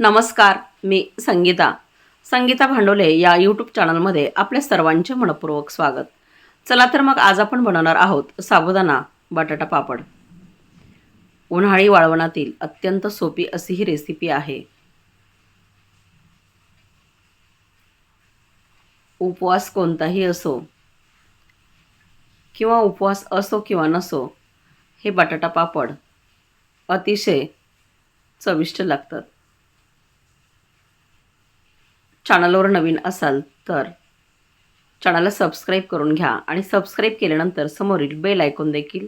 नमस्कार मी संगीता. संगीता भांडोले या यूट्यूब चॅनलमध्ये आपल्या सर्वांचे मनपूर्वक स्वागत. चला तर मग आज आपण बनवणार आहोत साबुदाणा बटाटा पापड. उन्हाळी वाळवणातील अत्यंत सोपी अशी ही रेसिपी आहे. उपवास कोणताही असो किंवा उपवास असो किंवा नसो हे बटाटा पापड अतिशय चविष्ट लागतात. चॅनलवर नवीन असाल तर चॅनलला सबस्क्राईब करून घ्या आणि सबस्क्राईब केल्यानंतर समोरील बेल आयकॉन देखील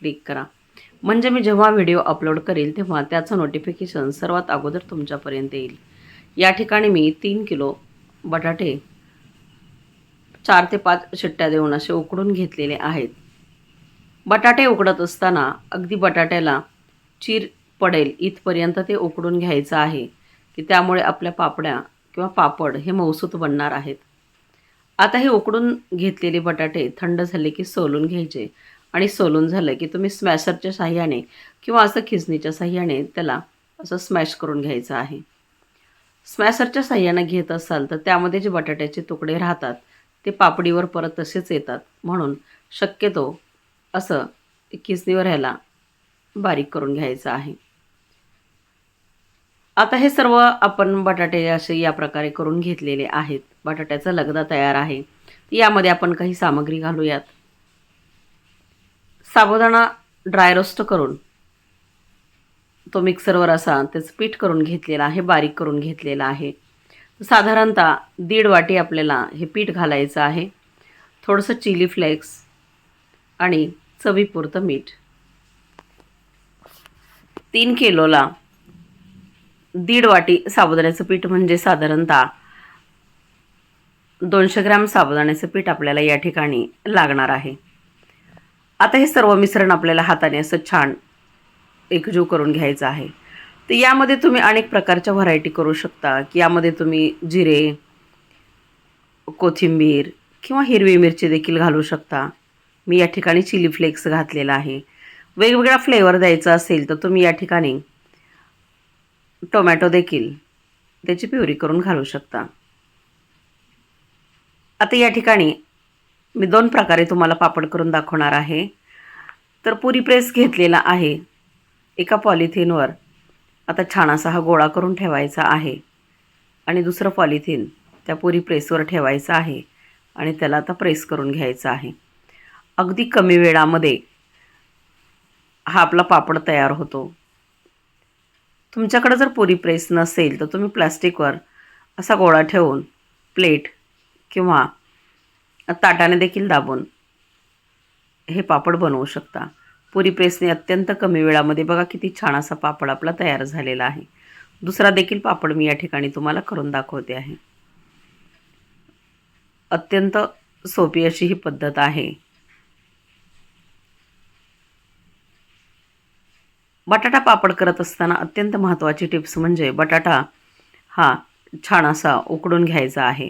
क्लिक करा. म्हणजे मी जेव्हा व्हिडिओ अपलोड करेल तेव्हा त्याचं नोटिफिकेशन सर्वात अगोदर तुमच्यापर्यंत येईल. या ठिकाणी मी तीन किलो बटाटे चार ते पाच शिट्ट्या देऊन असे उकडून घेतलेले आहेत. बटाटे उकडत असताना अगदी बटाट्याला चीर पडेल इथपर्यंत ते उकडून घ्यायचं आहे. की त्यामुळे आपल्या पापड्या किंवा पापड हे मौसूत बनणार आहेत. आता हे उकडून घेतलेले बटाटे थंड झाले की सोलून घ्यायचे आणि सोलून झालं की तुम्ही स्मॅशरच्या साह्याने किंवा असं खिचणीच्या साह्याने त्याला असं स्मॅश करून घ्यायचं आहे. स्मॅशरच्या साह्याने घेत असाल तर त्यामध्ये जे बटाट्याचे तुकडे राहतात ते पापडीवर परत तसेच येतात. म्हणून शक्यतो असं किसणीवर ह्याला बारीक करून घ्यायचं आहे. आता हे सर्व आपण बटाटे असे या प्रकारे करून घेतलेले आहेत. बटाट्याचा लगदा तयार आहे. यामध्ये आपण काही सामग्री घालूयात. साबुदाणा ड्राय रोस्ट करून तो मिक्सरवर असा त्याचं पीठ करून घेतलेला आहे बारीक करून घेतलेला आहे. साधारणतः दीड वाटी आपल्याला हे पीठ घालायचं आहे. थोडंसं चिली फ्लेक्स आणि चवीपुरतं मीठ. तीन किलोला दीड वाटी साबुदाण्याचं पीठ म्हणजे साधारणतः दोनशे ग्रॅम साबुदाण्याचं पीठ आपल्याला या ठिकाणी लागणार आहे. आता हे सर्व मिश्रण आपल्याला हाताने असं छान एकजीव करून घ्यायचं आहे. तर यामध्ये तुम्ही अनेक प्रकारच्या व्हरायटी करू शकता. की यामध्ये तुम्ही जिरे कोथिंबीर किंवा हिरवी मिरची देखील घालू शकता. मी या ठिकाणी चिली फ्लेक्स घातलेला आहे. वेगवेगळा फ्लेवर द्यायचा असेल तर तुम्ही या ठिकाणी टोमॅटो देखील. त्याची प्युरी करून घालू शकता. आता या ठिकाणी मी दोन प्रकारे तुम्हाला पापड करून दाखवणार आहे. तर पुरी प्रेस घेतलेला आहे. एका पॉलिथिनवर आता छान असा हा गोळा करून ठेवायचा आहे. आणि दुसरं पॉलिथिन त्या पुरी प्रेसवर ठेवायचं आहे. आणि त्याला आता प्रेस करून घ्यायचं आहे. अगदी कमी वेळामध्ये हा आपला पापड तयार होतो. तुमच्याकडे जर पुरी प्रेस नसेल तर तुम्ही प्लॅस्टिकवर असा गोळा ठेवून प्लेट किंवा ताटाने देखील दाबून हे पापड बनवू शकता. पुरी प्रेसने अत्यंत कमी वेळामध्ये बघा किती छान असा पापड आपला तयार झालेला आहे. दुसरा देखील पापड मी या ठिकाणी तुम्हाला करून दाखवते आहे. अत्यंत सोपी अशी ही पद्धत आहे. बटाटा पापड करत असताना अत्यंत महत्त्वाची टिप्स म्हणजे बटाटा हा छान असा उकडून घ्यायचा आहे.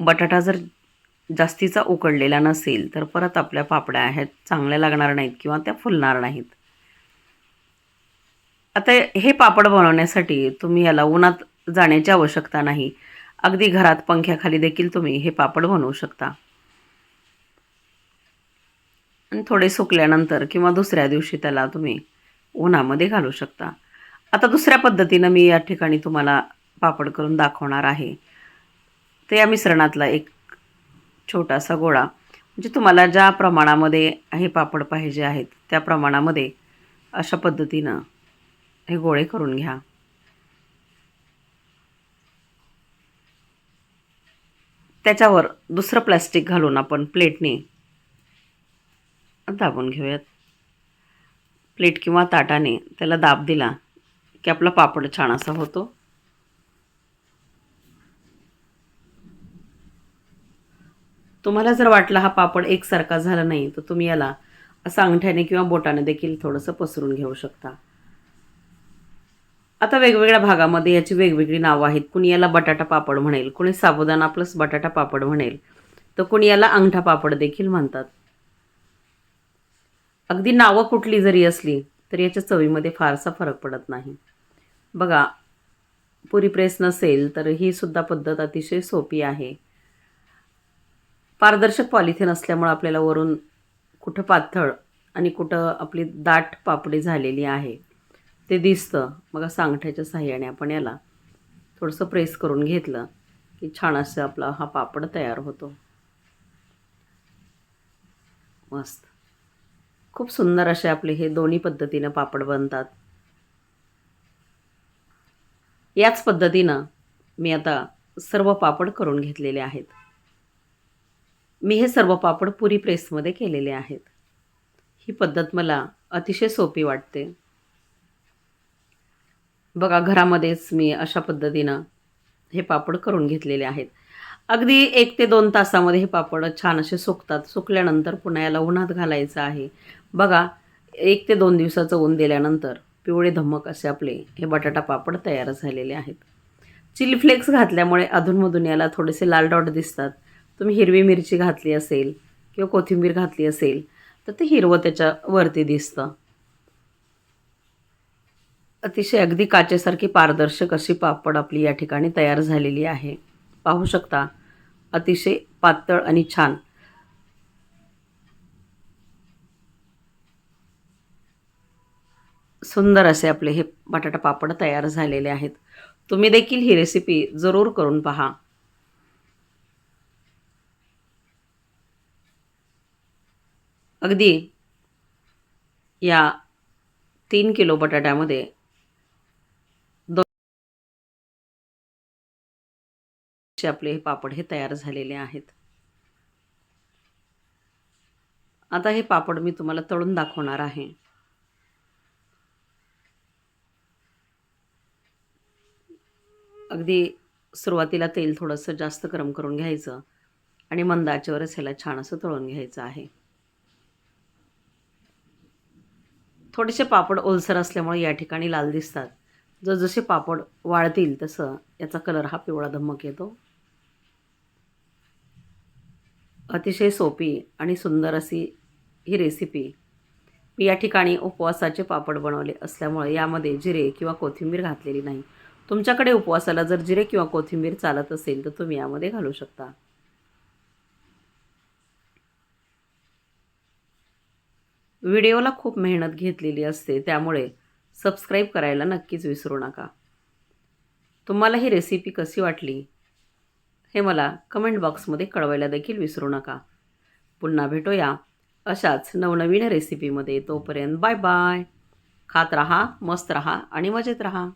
बटाटा जर जास्तीचा उकडलेला नसेल तर परत आपल्या पापड्या आहेत चांगल्या लागणार नाहीत किंवा त्या फुलणार नाहीत. आता हे पापड बनवण्यासाठी तुम्ही याला उन्हात जाण्याची आवश्यकता नाही. अगदी घरात पंख्याखाली देखील तुम्ही हे पापड बनवू शकता. आणि थोडे सुकल्यानंतर किंवा दुसऱ्या दिवशी त्याला तुम्ही उन्हामध्ये घालू शकता. आता दुसऱ्या पद्धतीनं मी या ठिकाणी तुम्हाला पापड करून दाखवणार आहे. तर या मिश्रणातला एक छोटासा गोळा. म्हणजे तुम्हाला ज्या प्रमाणामध्ये हे पापड पाहिजे आहेत त्या प्रमाणामध्ये अशा पद्धतीनं हे गोळे करून घ्या. त्याच्यावर दुसरं प्लॅस्टिक घालून आपण प्लेटने दाबून घेऊयात. प्लेट किंवा ताटाने त्याला दाब दिला की आपला पापड छान असा होतो. तुम्हाला जर वाटला हा पापड एकसारखा झाला नाही तर तुम्ही याला असं अंगठ्याने किंवा बोटाने देखील थोडंसं पसरून घेऊ शकता. आता वेगवेगळ्या भागामध्ये याची वेगवेगळी नावं आहेत. कुणी याला बटाटा पापड म्हणेल कुणी साबुदाणा प्लस बटाटा पापड म्हणेल तर कुणी याला अंगठा पापड देखील म्हणतात. अगदी नावं कुठली जरी असली तरी याच्या चवीमध्ये फारसा फरक पडत नाही. बघा पुरी प्रेस नसेल तर ही सुद्धा पद्धत अतिशय सोपी आहे. पारदर्शक पॉलिथिन असल्यामुळं आपल्याला वरून कुठं पातळ आणि कुठं आपली दाट पापडी झालेली आहे. ते दिसतं. मग सांगठ्याच्या साह्याने आपण याला थोडंसं प्रेस करून घेतलं की छान असं आपला हा पापड तयार होतो. मस्त. खूप सुंदर असे आपले हे दोन्ही पद्धतीनं पापड बनतात. याच पद्धतीनं मी आता सर्व पापड करून घेतलेले आहेत. मी हे सर्व पापड पुरी प्रेसमध्ये केलेले आहेत. ही पद्धत मला अतिशय सोपी वाटते. बघा घरामध्येच मी अशा पद्धतीनं हे पापड करून घेतलेले आहेत. अगदी एक ते दोन तासामध्ये हे पापड छान असे सुकतात. सुकल्यानंतर पुन्हा याला उन्हात घालायचं आहे. बघा एक ते दोन दिवसाचं ऊन दिल्यानंतर पिवळे धमक असे आपले हे बटाटा पापड तयार झालेले आहेत. चिली फ्लेक्स घातल्यामुळे अधूनमधून याला थोडेसे लाल डॉट दिसतात. तुम्ही हिरवी मिरची घातली असेल किंवा कोथिंबीर घातली असेल तर ते हिरवं त्याच्यावरती दिसतं. अतिशय अगदी काचेसारखी पारदर्शक अशी पापड आपली या ठिकाणी तयार झालेली आहे. पाहू शकता. अतिशय पातळ आणि छान. सुंदर असे आपले हे बटाटा पापड तयार झालेले आहेत. तुम्ही देखील ही रेसिपी जरूर करून पहा. अगदी या तीन किलो बटाट्यामध्ये चे आपले हे पापड हे तयार झालेले आहेत. आता हे पापड मी तुम्हाला तळून दाखवणार आहे. अगदी सुरुवातीला तेल थोडंसं जास्त गरम करून घ्यायचं आणि मंद आचेवरच ह्याला छान असं तळून घ्यायचं आहे. थोडेसे पापड ओलसर असल्यामुळे या ठिकाणी लाल दिसतात. जसजसे पापड वाळतील तसं याचा कलर हा पिवळा धमक येतो. अतिशय सोपी आणि सुंदर अशी ही रेसिपी मी या ठिकाणी उपवासाचे पापड बनवले असल्यामुळे यामध्ये जिरे किंवा कोथिंबीर घातलेली नाही. तुमच्याकडे उपवासाला जर जिरे किंवा कोथिंबीर चालत असेल तर तुम्ही यामध्ये घालू शकता. व्हिडिओला खूप मेहनत घेतलेली असते त्यामुळे सबस्क्राईब करायला नक्कीच विसरू नका. तुम्हाला ही रेसिपी कशी वाटली? हे मला कमेंट बॉक्समध्ये कळवायला देखील विसरू नका. पुन्हा भेटूया अशाच नवनवीन रेसिपीमध्ये. तोपर्यंत बाय बाय. खात रहा मस्त रहा आणि मजेत रहा.